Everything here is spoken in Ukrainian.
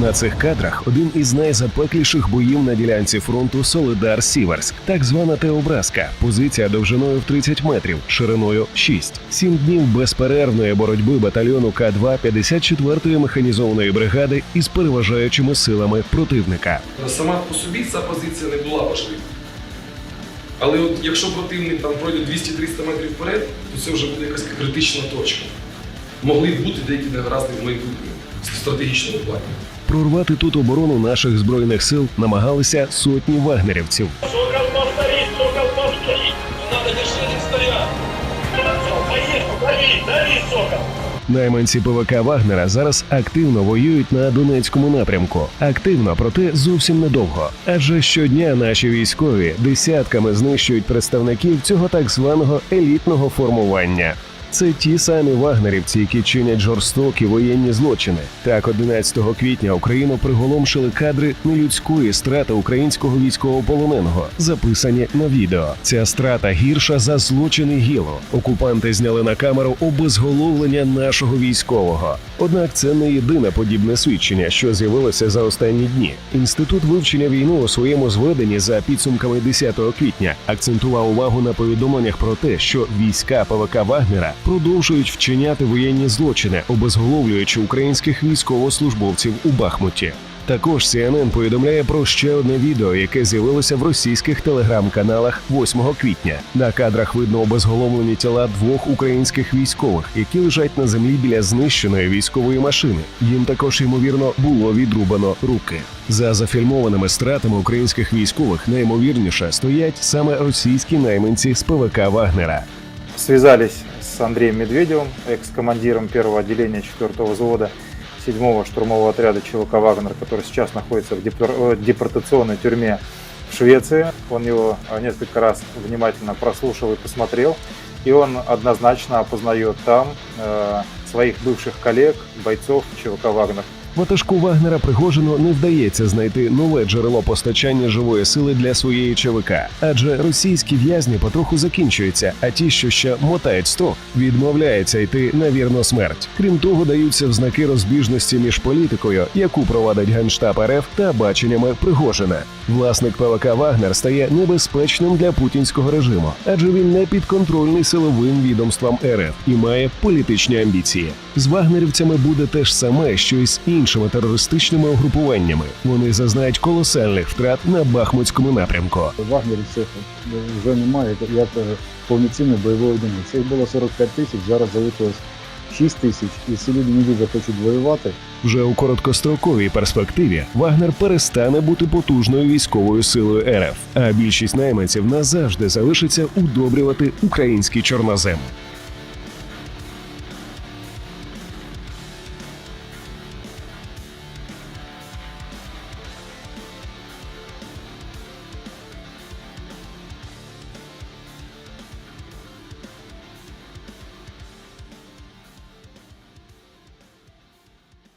На цих кадрах один із найзапекліших боїв на ділянці фронту Солидар Сіверськ, так звана Теобразка. Позиція довжиною в 30 метрів, шириною 6. Сім днів безперервної боротьби батальйону К-2 54-ї механізованої бригади із переважаючими силами противника. Сама по собі ця позиція не була важлива. Але от якщо противник там пройде 200-300 метрів вперед, то це вже буде якась критична точка. Могли бути деякі негаразди в майбутньому стратегічному плані. Прорвати тут оборону наших збройних сил намагалися сотні вагнерівців. Найманці ПВК Вагнера зараз активно воюють на Донецькому напрямку. Активно, проте зовсім недовго. Адже щодня наші військові десятками знищують представників цього так званого елітного формування. Це ті самі вагнерівці, які чинять жорстокі воєнні злочини. Так, 11 квітня Україну приголомшили кадри нелюдської страти українського військовополоненого, записані на відео. Ця страта гірша за злочини ГІЛу. Окупанти зняли на камеру обезголовлення нашого військового. Однак це не єдине подібне свідчення, що з'явилося за останні дні. Інститут вивчення війни у своєму зведенні за підсумками 10 квітня акцентував увагу на повідомленнях про те, що війська ПВК Вагнера продовжують вчиняти воєнні злочини, обезголовлюючи українських військовослужбовців у Бахмуті. Також CNN повідомляє про ще одне відео, яке з'явилося в російських телеграм-каналах 8 квітня. На кадрах видно обезголовлені тіла двох українських військових, які лежать на землі біля знищеної військової машини. Їм також ймовірно було відрубано руки. За зафільмованими стратами українських військових найімовірніше стоять саме російські найманці з ПВК Вагнера. связались с Андреем Медведевым, экс-командиром первого отделения 4 взвода 7-го штурмового отряда ЧВК «Вагнер», который сейчас находится в э, депортационной тюрьме в Швеции. Он его э, несколько раз внимательно прослушал и посмотрел, и он однозначно опознает там э, своих бывших коллег, бойцов ЧВК «Вагнер». Ватажку Вагнера Пригожину не вдається знайти нове джерело постачання живої сили для своєї ЧВК, адже російські в'язні потроху закінчуються, а ті, що ще мотають строк, відмовляються йти на вірну смерть. Крім того, даються в знаки розбіжності між політикою, яку провадить генштаб РФ, та баченнями Пригожина. Власник ПВК Вагнер стає небезпечним для путінського режиму, адже він не підконтрольний силовим відомствам РФ і має політичні амбіції. З вагнерівцями буде те ж саме, що й з іншими терористичними угрупуваннями. Вони зазнають колосальних втрат на Бахмутському напрямку. Вагнерівців вже немає як- повноцінної бойової одиниці. Їх було 45 тисяч, зараз залишилось 6 тисяч, і ці люди не дуже хочуть воювати. Вже у короткостроковій перспективі Вагнер перестане бути потужною військовою силою РФ, а більшість найманців назавжди залишиться удобрювати український чорнозем.